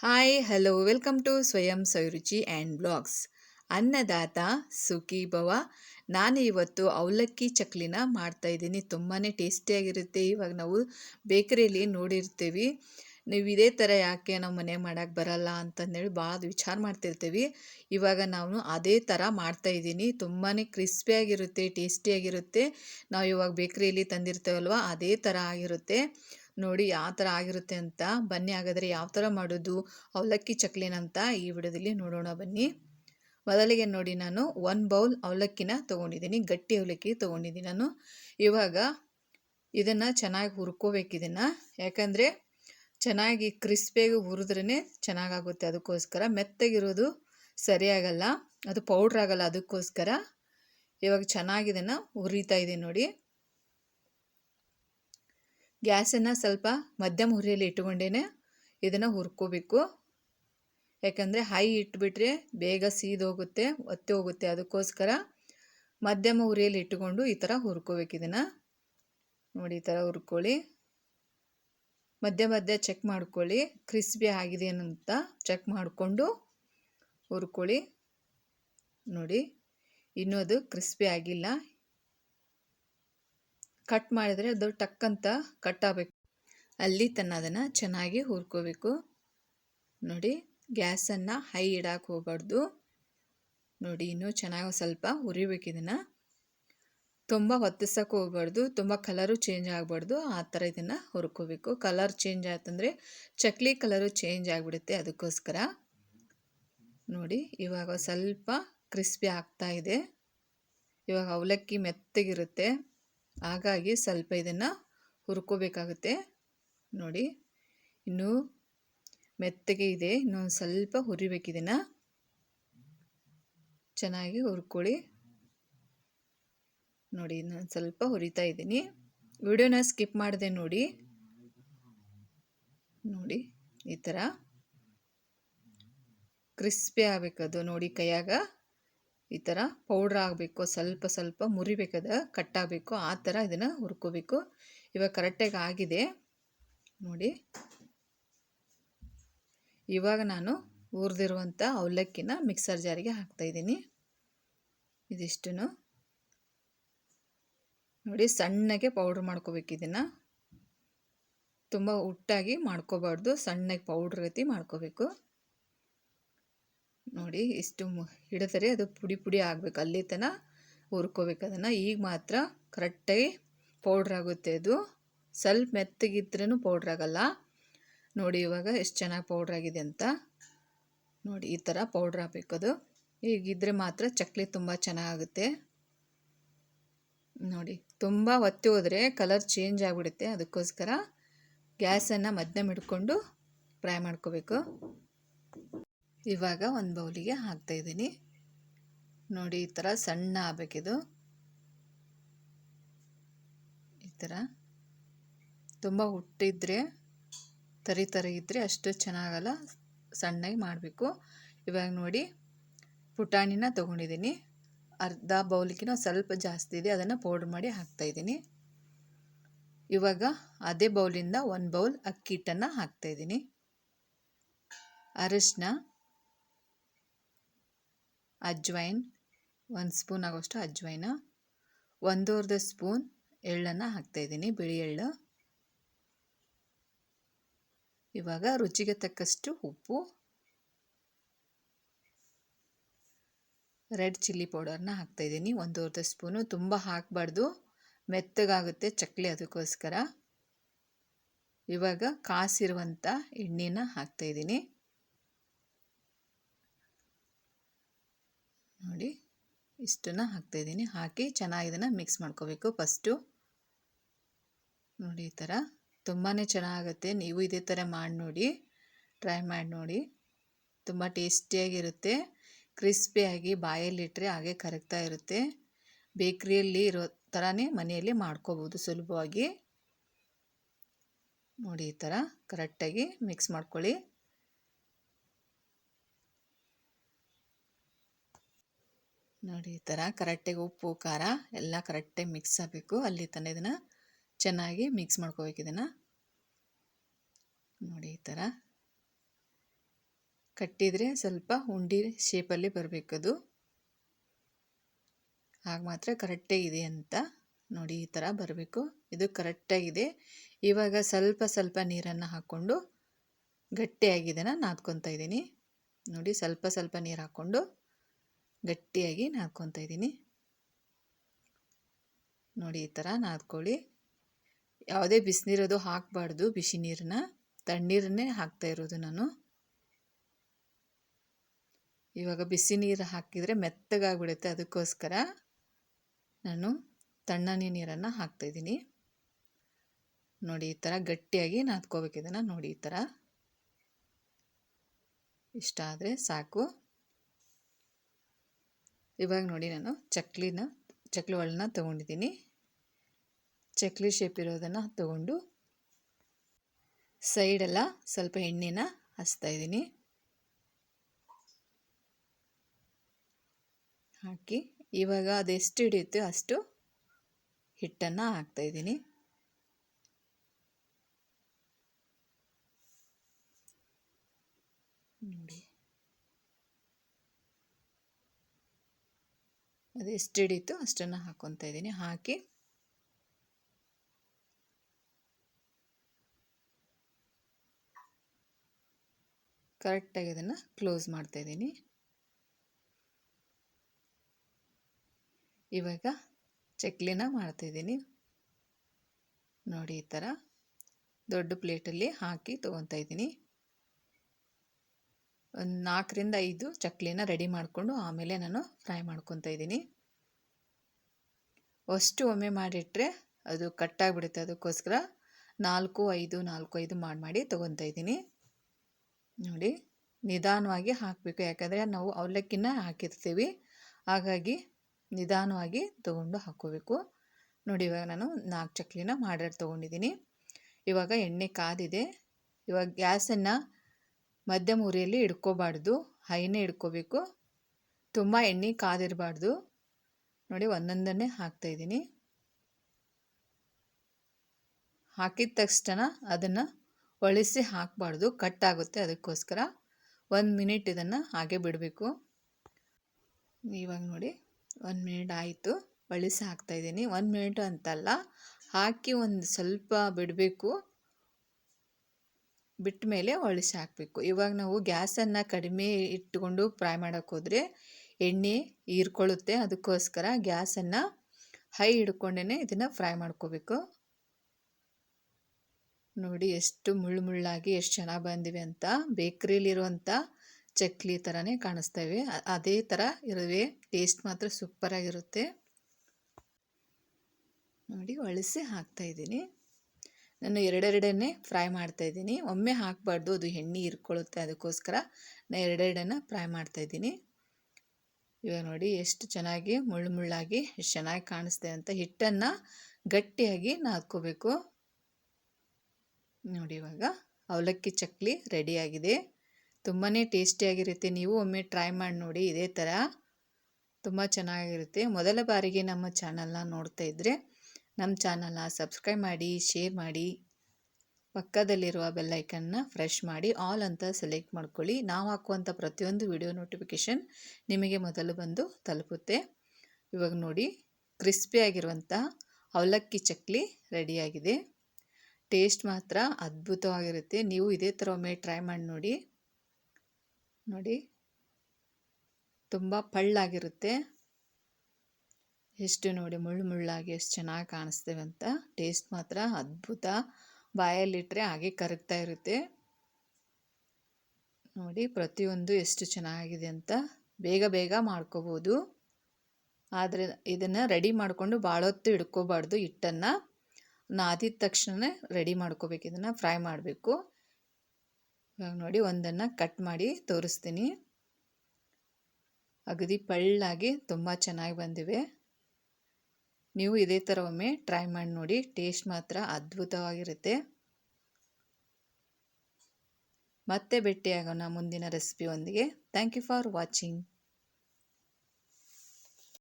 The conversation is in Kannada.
ಹಾಯ್ ಹಲೋ ವೆಲ್ಕಮ್ ಟು ಸ್ವಯಂ ಸೈರುಚಿ ಆ್ಯಂಡ್ ಬ್ಲಾಗ್ಸ್ ಅನ್ನದಾತ ಸುಖಿ ಭವ ನಾನು ಇವತ್ತು ಅವಲಕ್ಕಿ ಚಕ್ಲಿನ ಮಾಡ್ತಾಯಿದ್ದೀನಿ ತುಂಬಾ ಟೇಸ್ಟಿಯಾಗಿರುತ್ತೆ ಇವಾಗ ನಾವು ಬೇಕರಿಯಲ್ಲಿ ನೋಡಿರ್ತೀವಿ. ನೀವು ಇದೇ ಥರ ಯಾಕೆ ನಾವು ಮನೆ ಮಾಡೋಕ್ಕೆ ಬರಲ್ಲ ಅಂತಂದೇಳಿ ಭಾಳ ವಿಚಾರ ಮಾಡ್ತಿರ್ತೀವಿ. ಇವಾಗ ನಾನು ಅದೇ ಥರ ಮಾಡ್ತಾಯಿದ್ದೀನಿ ತುಂಬಾ ಕ್ರಿಸ್ಪಿಯಾಗಿರುತ್ತೆ ಟೇಸ್ಟಿಯಾಗಿರುತ್ತೆ ನಾವು ಇವಾಗ ಬೇಕರಿಯಲ್ಲಿ ತಂದಿರ್ತೇವಲ್ವ, ಅದೇ ಥರ ಆಗಿರುತ್ತೆ. ನೋಡಿ ಯಾವ ಥರ ಆಗಿರುತ್ತೆ ಅಂತ. ಬನ್ನಿ ಹಾಗಾದರೆ ಯಾವ ಥರ ಮಾಡೋದು? ಅವಲಕ್ಕಿ ಚಕ್ಲಿನಂತ ಈ ವಿಡಿಯೋದಲ್ಲಿ ನೋಡೋಣ ಬನ್ನಿ. ಮೊದಲಿಗೆ ನೋಡಿ ನಾನು ಒನ್ ಬೌಲ್ ಅವಲಕ್ಕಿನ ತೊಗೊಂಡಿದ್ದೀನಿ. ಗಟ್ಟಿ ಅವಲಕ್ಕಿ ತೊಗೊಂಡಿದ್ದೀನಿ ನಾನು. ಇವಾಗ ಇದನ್ನು ಚೆನ್ನಾಗಿ ಹುರ್ಕೋಬೇಕು ಇದನ್ನು. ಯಾಕಂದರೆ ಚೆನ್ನಾಗಿ ಕ್ರಿಸ್ಪಿಯಾಗಿ ಹುರಿದ್ರೇ ಚೆನ್ನಾಗಾಗುತ್ತೆ ಅದಕ್ಕೋಸ್ಕರ. ಮೆತ್ತಗಿರೋದು ಸರಿಯಾಗಲ್ಲ. ಅದು ಪೌಡ್ರ್ ಆಗಲ್ಲ ಅದಕ್ಕೋಸ್ಕರ. ಇವಾಗ ಚೆನ್ನಾಗಿದನ್ನು ಉರಿತಾ ಇದ್ದೀನಿ ನೋಡಿ. ಗ್ಯಾಸನ್ನು ಸ್ವಲ್ಪ ಮಧ್ಯಮ ಹುರಿಯಲ್ಲಿ ಇಟ್ಕೊಂಡೇ ಇದನ್ನು ಹುರ್ಕೋಬೇಕು. ಯಾಕಂದರೆ ಹೈ ಇಟ್ಬಿಟ್ರೆ ಬೇಗ ಸೀದೋಗುತ್ತೆ, ಒತ್ತೆ ಹೋಗುತ್ತೆ. ಅದಕ್ಕೋಸ್ಕರ ಮಧ್ಯಮ ಉರಿಯಲ್ಲಿ ಇಟ್ಟುಕೊಂಡು ಈ ಥರ ಹುರ್ಕೋಬೇಕು ಇದನ್ನು. ನೋಡಿ, ಈ ಥರ ಹುರ್ಕೊಳ್ಳಿ. ಮಧ್ಯ ಮಧ್ಯ ಚೆಕ್ ಮಾಡ್ಕೊಳ್ಳಿ. ಕ್ರಿಸ್ಪಿ ಆಗಿದೆ ಅಂತ ಚೆಕ್ ಮಾಡಿಕೊಂಡು ಹುರ್ಕೊಳ್ಳಿ. ನೋಡಿ, ಇನ್ನೂ ಅದು ಕ್ರಿಸ್ಪಿ ಆಗಿಲ್ಲ. ಕಟ್ ಮಾಡಿದರೆ ಅದು ಟಕ್ ಅಂತ ಕಟ್ ಆಗಬೇಕು. ಅಲ್ಲಿ ತನ್ನ ಅದನ್ನು ಚೆನ್ನಾಗಿ ಹುರ್ಕೋಬೇಕು. ನೋಡಿ, ಗ್ಯಾಸನ್ನು ಹೈ ಇಡಕ್ಕೆ ಹೋಗ್ಬಾರ್ದು. ನೋಡಿ, ಇನ್ನೂ ಚೆನ್ನಾಗಿ ಸ್ವಲ್ಪ ಹುರಿಬೇಕು ಇದನ್ನು. ತುಂಬ ಹೊತ್ತಿಸೋಕೆ ಹೋಗ್ಬಾರ್ದು, ತುಂಬ ಕಲರು ಚೇಂಜ್ ಆಗಬಾರ್ದು, ಆ ಥರ ಇದನ್ನು ಹುರ್ಕೋಬೇಕು. ಕಲರ್ ಚೇಂಜ್ ಆಯ್ತಂದರೆ ಚಕ್ಲಿ ಕಲರು ಚೇಂಜ್ ಆಗಿಬಿಡುತ್ತೆ ಅದಕ್ಕೋಸ್ಕರ. ನೋಡಿ, ಇವಾಗ ಸ್ವಲ್ಪ ಕ್ರಿಸ್ಪಿ ಆಗ್ತಾ ಇದೆ. ಇವಾಗ ಅವಲಕ್ಕಿ ಮೆತ್ತಗಿರುತ್ತೆ. ಹಾಗಾಗಿ ಸ್ವಲ್ಪ ಇದನ್ನು ಹುರ್ಕೋಬೇಕಾಗುತ್ತೆ. ನೋಡಿ, ಇನ್ನೂ ಮೆತ್ತಗೆ ಇದೆ. ಇನ್ನೊಂದು ಸ್ವಲ್ಪ ಹುರಿಬೇಕು ಇದನ್ನು. ಚೆನ್ನಾಗಿ ಹುರ್ಕೊಳ್ಳಿ. ನೋಡಿ ಇನ್ನೊಂದು ಸ್ವಲ್ಪ ಹುರಿತಾ ಇದ್ದೀನಿ. ವಿಡಿಯೋನ ಸ್ಕಿಪ್ ಮಾಡಿದೆ ನೋಡಿ. ನೋಡಿ, ಈ ಥರ ಕ್ರಿಸ್ಪಿ ಆಗಬೇಕದು ನೋಡಿ ಕೈಯಾಗ. ಈ ಥರ ಪೌಡ್ರ್ ಆಗಬೇಕು, ಸ್ವಲ್ಪ ಸ್ವಲ್ಪ ಮುರಿಬೇಕದ ಕಟ್ಟಾಗಬೇಕು ಆ ಥರ ಇದನ್ನು ಹುರ್ಕೋಬೇಕು. ಇವಾಗ ಕರೆಕ್ಟಾಗಿ ಆಗಿದೆ. ನೋಡಿ. ಇವಾಗ ನಾನು ಹುರಿದಿರುವಂಥ ಅವಲಕ್ಕಿನ ಮಿಕ್ಸರ್ ಜಾರಿಗೆ ಹಾಕ್ತಾಯಿದ್ದೀನಿ ಇದಿಷ್ಟು ನೋಡಿ, ಸಣ್ಣಗೆ ಪೌಡ್ರ್ ಮಾಡ್ಕೋಬೇಕು ಇದನ್ನು. ತುಂಬ ಉಟ್ಟಾಗಿ ಮಾಡ್ಕೋಬಾರ್ದು, ಸಣ್ಣಗೆ ಪೌಡ್ರ್ ರೀತಿ ಮಾಡ್ಕೋಬೇಕು. ನೋಡಿ ಇಷ್ಟು ಹಿಡಿದರೆ ಅದು ಪುಡಿ ಪುಡಿ ಆಗಬೇಕು. ಅಲ್ಲಿ ತನಕ ಹುರ್ಕೋಬೇಕು. ಅದನ್ನು ಈಗ ಮಾತ್ರ ಕರೆಕ್ಟಾಗಿ ಪೌಡ್ರ್ ಆಗುತ್ತೆ ಅದು. ಸ್ವಲ್ಪ ಮೆತ್ತಗಿದ್ರೂ ಪೌಡ್ರ್ ಆಗಲ್ಲ. ನೋಡಿ ಇವಾಗ ಎಷ್ಟು ಚೆನ್ನಾಗಿ ಪೌಡ್ರ್ ಆಗಿದೆ ಅಂತ. ನೋಡಿ ಈ ಥರ ಪೌಡ್ರ್ ಆಗಬೇಕು ಅದು. ಈಗಿದ್ರೆ ಮಾತ್ರ ಚಕ್ಲಿ ತುಂಬ ಚೆನ್ನಾಗುತ್ತೆ ನೋಡಿ ತುಂಬ ಒತ್ತಿ ಹೋದರೆ ಕಲರ್ ಚೇಂಜ್ ಆಗಿಬಿಡುತ್ತೆ. ಅದಕ್ಕೋಸ್ಕರ ಗ್ಯಾಸನ್ನು ಮಧ್ಯಮ ಹಿಡ್ಕೊಂಡು ಫ್ರೈ ಮಾಡ್ಕೋಬೇಕು. ಇವಾಗ ಒಂದು ಬೌಲಿಗೆ ಹಾಕ್ತಾಯಿದ್ದೀನಿ ನೋಡಿ, ಈ ಥರ ಸಣ್ಣ ಆಗಬೇಕಿದು. ಈ ಥರ ತುಂಬ ಹುಟ್ಟಿದ್ರೆ, ತರಿ ತರಿ ಇದ್ದರೆ ಅಷ್ಟು ಚೆನ್ನಾಗಲ್ಲ, ಸಣ್ಣಗೆ ಮಾಡಬೇಕು. ಇವಾಗ ನೋಡಿ, ಪುಟಾಣಿನ ತೊಗೊಂಡಿದ್ದೀನಿ. ಅರ್ಧ ಬೌಲಿಗಿನ ಸ್ವಲ್ಪ ಜಾಸ್ತಿ ಇದೆ, ಅದನ್ನು ಪೌಡ್ರ್ ಮಾಡಿ ಹಾಕ್ತಾಯಿದ್ದೀನಿ ಇವಾಗ ಅದೇ ಬೌಲಿಂದ ಒಂದು ಬೌಲ್ ಅಕ್ಕಿ ಹಿಟ್ಟನ್ನು ಹಾಕ್ತಾಯಿದ್ದೀನಿ ಅರಿಶಿನ ಅಜ್ವೈನ್, ಒಂದು ಸ್ಪೂನ್ ಆಗೋಷ್ಟು ಅಜ್ವೈನ ಒಂದೂವರೆ ಸ್ಪೂನ್ ಎಳ್ಳನ್ನು ಹಾಕ್ತಾಯಿದ್ದೀನಿ ಬಿಳಿ ಎಳ್ಳು. ಇವಾಗ ರುಚಿಗೆ ತಕ್ಕಷ್ಟು ಉಪ್ಪು, ರೆಡ್ ಚಿಲ್ಲಿ ಪೌಡರ್ನ ಹಾಕ್ತಾಯಿದ್ದೀನಿ ಒಂದೂವರೆ ಸ್ಪೂನು. ತುಂಬ ಹಾಕಬಾರ್ದು, ಮೆತ್ತಗಾಗುತ್ತೆ ಚಕ್ಲಿ ಅದಕ್ಕೋಸ್ಕರ. ಇವಾಗ ಕಾಸಿರುವಂಥ ಎಣ್ಣೆನ ಹಾಕ್ತಾಯಿದ್ದೀನಿ ನೋಡಿ, ಇಷ್ಟನ್ನು ಹಾಕ್ತಾಯಿದ್ದೀನಿ. ಹಾಕಿ ಚೆನ್ನಾಗಿ ಇದನ್ನು ಮಿಕ್ಸ್ ಮಾಡ್ಕೋಬೇಕು ಫಸ್ಟು ನೋಡಿ ಈ ಥರ ತುಂಬಾ ಚೆನ್ನಾಗುತ್ತೆ. ನೀವು ಇದೇ ಥರ ಮಾಡಿ ನೋಡಿ ಟ್ರೈ ಮಾಡಿ ನೋಡಿ. ತುಂಬ ಟೇಸ್ಟಿಯಾಗಿರುತ್ತೆ ಕ್ರಿಸ್ಪಿಯಾಗಿ ಬಾಯಲ್ಲಿಟ್ಟರೆ ಹಾಗೆ ಕರಗ್ತಾ ಇರುತ್ತೆ. ಬೇಕ್ರಿಯಲ್ಲಿ ಇರೋ ಥರನೇ ಮನೆಯಲ್ಲಿ ಮಾಡ್ಕೋಬೋದು ಸುಲಭವಾಗಿ. ನೋಡಿ ಈ ಥರ ಕರೆಕ್ಟಾಗಿ ಮಿಕ್ಸ್ ಮಾಡ್ಕೊಳ್ಳಿ. ನೋಡಿ, ಈ ಥರ ಕರೆಕ್ಟಾಗಿ ಉಪ್ಪು, ಖಾರ ಎಲ್ಲ ಕರೆಕ್ಟಾಗಿ ಮಿಕ್ಸ್ ಆಗಬೇಕು. ಅಲ್ಲಿ ತನಕ ಇದನ್ನು ಚೆನ್ನಾಗಿ ಮಿಕ್ಸ್ ಮಾಡ್ಕೋಬೇಕು ಇದನ್ನು. ನೋಡಿ, ಈ ಥರ ಕಟ್ಟಿದರೆ ಸ್ವಲ್ಪ ಉಂಡಿ ಶೇಪಲ್ಲಿ ಬರಬೇಕದು ಆಗ ಮಾತ್ರ ಕರೆಕ್ಟಾಗಿದೆ ಅಂತ ನೋಡಿ, ಈ ಥರ ಬರಬೇಕು. ಇದು ಕರೆಕ್ಟಾಗಿದೆ ಇವಾಗ ಸ್ವಲ್ಪ ಸ್ವಲ್ಪ ನೀರನ್ನು ಹಾಕ್ಕೊಂಡು ಗಟ್ಟಿಯಾಗಿದೆನ ನಾದ್ಕೊತಾ ಇದ್ದೀನಿ. ನೋಡಿ, ಸ್ವಲ್ಪ ಸ್ವಲ್ಪ ನೀರು ಹಾಕ್ಕೊಂಡು ಗಟ್ಟಿಯಾಗಿ ನಾದ್ಕೊತಾ ಇದ್ದೀನಿ. ನೋಡಿ, ಈ ಥರ ನಾದ್ಕೊಳ್ಳಿ. ಯಾವುದೇ ಬಿಸಿನೀರದು ಹಾಕಬಾರ್ದು ಬಿಸಿ ನೀರನ್ನ ತಣ್ಣೀರನ್ನೇ ಹಾಕ್ತಾ ಇರೋದು ನಾನು. ಇವಾಗ ಬಿಸಿ ನೀರು ಹಾಕಿದರೆ ಮೆತ್ತಗಾಗ್ಬಿಡುತ್ತೆ, ಅದಕ್ಕೋಸ್ಕರ ನಾನು ತಣ್ಣನೆ ನೀರನ್ನು ಹಾಕ್ತಾಯಿದ್ದೀನಿ ನೋಡಿ, ಈ ಥರ ಗಟ್ಟಿಯಾಗಿ ನಾದ್ಕೋಬೇಕು ಇದನ್ನು. ನೋಡಿ, ಈ ಥರ ಇಷ್ಟ ಆದರೆ ಸಾಕು. ಇವಾಗ ನೋಡಿ ನಾನು ಚಕ್ಲಿನ ಚಕ್ಲಿ ಒಳನ ತೊಗೊಂಡಿದ್ದೀನಿ. ಚಕ್ಲಿ ಶೇಪ್ ಇರೋದನ್ನು ತಗೊಂಡು ಸೈಡೆಲ್ಲ ಸ್ವಲ್ಪ ಎಣ್ಣೆನ ಹಚ್ತಾಯಿದ್ದೀನಿ ಹಾಕಿ ಇವಾಗ ಅದೆಷ್ಟು ಹಿಡಿಯುತ್ತೆ ಅಷ್ಟು ಹಿಟ್ಟನ್ನು ಹಾಕ್ತಾಯಿದ್ದೀನಿ ನೋಡಿ. ಅದು ಎಷ್ಟು ಹಿಡಿತು ಅಷ್ಟನ್ನು ಹಾಕ್ಕೊತಾ ಇದ್ದೀನಿ. ಹಾಕಿ ಕರೆಕ್ಟಾಗಿ ಅದನ್ನು ಕ್ಲೋಸ್ ಮಾಡ್ತಾ ಇದ್ದೀನಿ. ಇವಾಗ ಚಕ್ಲಿನ ಮಾಡ್ತಾಯಿದ್ದೀನಿ ನೋಡಿ ಈ ಥರ ದೊಡ್ಡ ಪ್ಲೇಟಲ್ಲಿ ಹಾಕಿ ತೊಗೊತಾ ಇದ್ದೀನಿ. ಒಂದು ನಾಲ್ಕರಿಂದ ಐದು ಚಕ್ಲಿನ ರೆಡಿ ಮಾಡಿಕೊಂಡು ಆಮೇಲೆ ನಾನು ಫ್ರೈ ಮಾಡ್ಕೊತಾ ಇದ್ದೀನಿ. ಅಷ್ಟು ಒಮ್ಮೆ ಮಾಡಿಟ್ರೆ ಅದು ಕಟ್ಟಾಗಿಬಿಡುತ್ತೆ ಅದಕ್ಕೋಸ್ಕರ ನಾಲ್ಕು, ಐದು ನಾಲ್ಕು, ಐದು ಮಾಡಿ ಮಾಡಿ ತೊಗೊತಾ ಇದ್ದೀನಿ. ನೋಡಿ, ನಿಧಾನವಾಗಿ ಹಾಕಬೇಕು. ಯಾಕಂದರೆ ನಾವು ಅವಲಕ್ಕಿನ ಹಾಕಿರ್ತೀವಿ. ಹಾಗಾಗಿ ನಿಧಾನವಾಗಿ ತೊಗೊಂಡು ಹಾಕ್ಕೋಬೇಕು. ನೋಡಿ, ಇವಾಗ ನಾನು ನಾಲ್ಕು ಚಕ್ಲಿನ ಮಾಡಿ ತೊಗೊಂಡಿದ್ದೀನಿ. ಇವಾಗ ಎಣ್ಣೆ ಕಾದಿದೆ. ಇವಾಗ ಗ್ಯಾಸನ್ನು ಮಧ್ಯಮ ಉರಿಯಲ್ಲಿ ಇಡ್ಕೋಬಾರ್ದು, ಹೈನೇ ಇಡ್ಕೋಬೇಕು. ತುಂಬ ಎಣ್ಣೆ ಕಾದಿರಬಾರ್ದು. ನೋಡಿ, ಒಂದೊಂದನ್ನೇ ಹಾಕ್ತಾಯಿದ್ದೀನಿ ಹಾಕಿದ ತಕ್ಷಣ ಅದನ್ನು ಒಳಿಸಿ ಹಾಕಬಾರ್ದು. ಕಟ್ ಆಗುತ್ತೆ ಅದಕ್ಕೋಸ್ಕರ. ಒಂದು ಮಿನಿಟ್ ಇದನ್ನು ಹಾಗೆ ಬಿಡಬೇಕು. ಇವಾಗ ನೋಡಿ, ಒಂದು ಮಿನಿಟ್ ಆಯಿತು. ಒಳಿಸಿ ಹಾಕ್ತಾಯಿದ್ದೀನಿ ಒಂದು ಮಿನಿಟ್ ಅಂತಲ್ಲ, ಹಾಕಿ ಒಂದು ಸ್ವಲ್ಪ ಬಿಡಬೇಕು. ಬಿಟ್ಟ ಮೇಲೆ ಹೊಳಿಸಿ ಹಾಕಬೇಕು. ಇವಾಗ ನಾವು ಗ್ಯಾಸನ್ನು ಕಡಿಮೆ ಇಟ್ಟುಕೊಂಡು ಫ್ರೈ ಮಾಡೋಕ್ಕೆ ಹೋದರೆ ಎಣ್ಣೆ ಹೀರ್ಕೊಳ್ಳುತ್ತೆ. ಅದಕ್ಕೋಸ್ಕರ ಗ್ಯಾಸನ್ನು ಹೈ ಹಿಡ್ಕೊಂಡೇ ಇದನ್ನು ಫ್ರೈ ಮಾಡ್ಕೋಬೇಕು. ನೋಡಿ ಎಷ್ಟು ಮುಳ್ಳು ಮುಳ್ಳಾಗಿ ಎಷ್ಟು ಚೆನ್ನಾಗಿ ಬಂದಿವೆ ಅಂತ. ಬೇಕ್ರಿಲಿರುವಂಥ ಚಕ್ಲಿ ಥರನೇ ಕಾಣಿಸ್ತವೆ ಅದೇ ಥರ ಇರುವೆ. ಟೇಸ್ಟ್ ಮಾತ್ರ ಸೂಪರಾಗಿರುತ್ತೆ. ನೋಡಿ ಹೊಳಿಸಿ ಹಾಕ್ತಾಯಿದ್ದೀನಿ ನಾನು ಎರಡೆರಡನ್ನೇ ಫ್ರೈ ಮಾಡ್ತಾಯಿದ್ದೀನಿ. ಒಮ್ಮೆ ಹಾಕಬಾರ್ದು, ಅದು ಎಣ್ಣೆ ಇರ್ಕೊಳ್ಳುತ್ತೆ ಅದಕ್ಕೋಸ್ಕರ ನಾನು ಎರಡೆರಡನ್ನು ಫ್ರೈ ಮಾಡ್ತಾಯಿದ್ದೀನಿ. ಇವಾಗ ನೋಡಿ ಎಷ್ಟು ಚೆನ್ನಾಗಿ ಮುಳ್ಳು ಮುಳ್ಳಾಗಿ ಎಷ್ಟು ಚೆನ್ನಾಗಿ ಕಾಣಿಸ್ತೆ ಅಂತ ಹಿಟ್ಟನ್ನು ಗಟ್ಟಿಯಾಗಿ ನಾದ್ಕೋಬೇಕು ನೋಡಿ ಇವಾಗ ಅವಲಕ್ಕಿ ಚಕ್ಲಿ ರೆಡಿಯಾಗಿದೆ. ತುಂಬಾ ಟೇಸ್ಟಿಯಾಗಿರುತ್ತೆ. ನೀವು ಒಮ್ಮೆ ಟ್ರೈ ಮಾಡಿ ನೋಡಿ, ಇದೇ ಥರ. ತುಂಬ ಚೆನ್ನಾಗಿರುತ್ತೆ. ಮೊದಲ ಬಾರಿಗೆ ನಮ್ಮ ಚಾನಲ್ನ ನೋಡ್ತಾ ಇದ್ದರೆ ನಮ್ಮ ಚಾನಲ್ನ ಸಬ್ಸ್ಕ್ರೈಬ್ ಮಾಡಿ, ಶೇರ್ ಮಾಡಿ. ಪಕ್ಕದಲ್ಲಿರುವ ಬೆಲ್ಲೈಕನ್ನ ಫ್ರೆಶ್ ಮಾಡಿ, ಆಲ್ ಅಂತ ಸೆಲೆಕ್ಟ್ ಮಾಡ್ಕೊಳ್ಳಿ. ನಾವು ಹಾಕುವಂಥ ಪ್ರತಿಯೊಂದು ವಿಡಿಯೋ ನೋಟಿಫಿಕೇಷನ್ ನಿಮಗೆ ಮೊದಲು ಬಂದು ತಲುಪುತ್ತೆ. ಇವಾಗ ನೋಡಿ ಕ್ರಿಸ್ಪಿಯಾಗಿರುವಂಥ ಅವಲಕ್ಕಿ ಚಕ್ಲಿ ರೆಡಿಯಾಗಿದೆ. ಟೇಸ್ಟ್ ಮಾತ್ರ ಅದ್ಭುತವಾಗಿರುತ್ತೆ. ನೀವು ಇದೇ ಥರ ಒಮ್ಮೆ ಟ್ರೈ ಮಾಡಿ ನೋಡಿ. ನೋಡಿ, ತುಂಬ ಪಳ್ಳಾಗಿರುತ್ತೆ. ಎಷ್ಟು ನೋಡಿ ಮುಳ್ಳು ಮುಳ್ಳಾಗಿ ಎಷ್ಟು ಚೆನ್ನಾಗಿ ಕಾಣಿಸ್ತೇವೆ ಅಂತ ಟೇಸ್ಟ್ ಮಾತ್ರ ಅದ್ಭುತ. ಬಾಯಲ್ಲಿಟ್ಟರೆ ಹಾಗೆ ಕರಗ್ತಾ ಇರುತ್ತೆ. ನೋಡಿ ಪ್ರತಿಯೊಂದು ಎಷ್ಟು ಚೆನ್ನಾಗಿದೆ ಅಂತ ಬೇಗ ಬೇಗ ಮಾಡ್ಕೋಬೋದು. ಆದರೆ ಇದನ್ನು ರೆಡಿ ಮಾಡಿಕೊಂಡು ಭಾಳ ಹೊತ್ತು ಹಿಡ್ಕೋಬಾರ್ದು ಹಿಟ್ಟನ್ನು. ನಾದಿದ ತಕ್ಷಣ ರೆಡಿ ಮಾಡ್ಕೋಬೇಕು, ಇದನ್ನು ಫ್ರೈ ಮಾಡಬೇಕು. ಇವಾಗ ನೋಡಿ ಒಂದನ್ನು ಕಟ್ ಮಾಡಿ ತೋರಿಸ್ತೀನಿ. ಅಗದಿ ಪಳ್ಳಾಗಿ ತುಂಬ ಚೆನ್ನಾಗಿ ಬಂದಿವೆ. ನೀವು ಇದೇ ಥರ ಒಮ್ಮೆ ಟ್ರೈ ಮಾಡಿ ನೋಡಿ, ಟೇಸ್ಟ್ ಮಾತ್ರ ಅದ್ಭುತವಾಗಿರುತ್ತೆ. ಮತ್ತೆ ಭೇಟಿಯಾಗೋಣ ಮುಂದಿನ ರೆಸಿಪಿಯೊಂದಿಗೆ. Thank you for watching.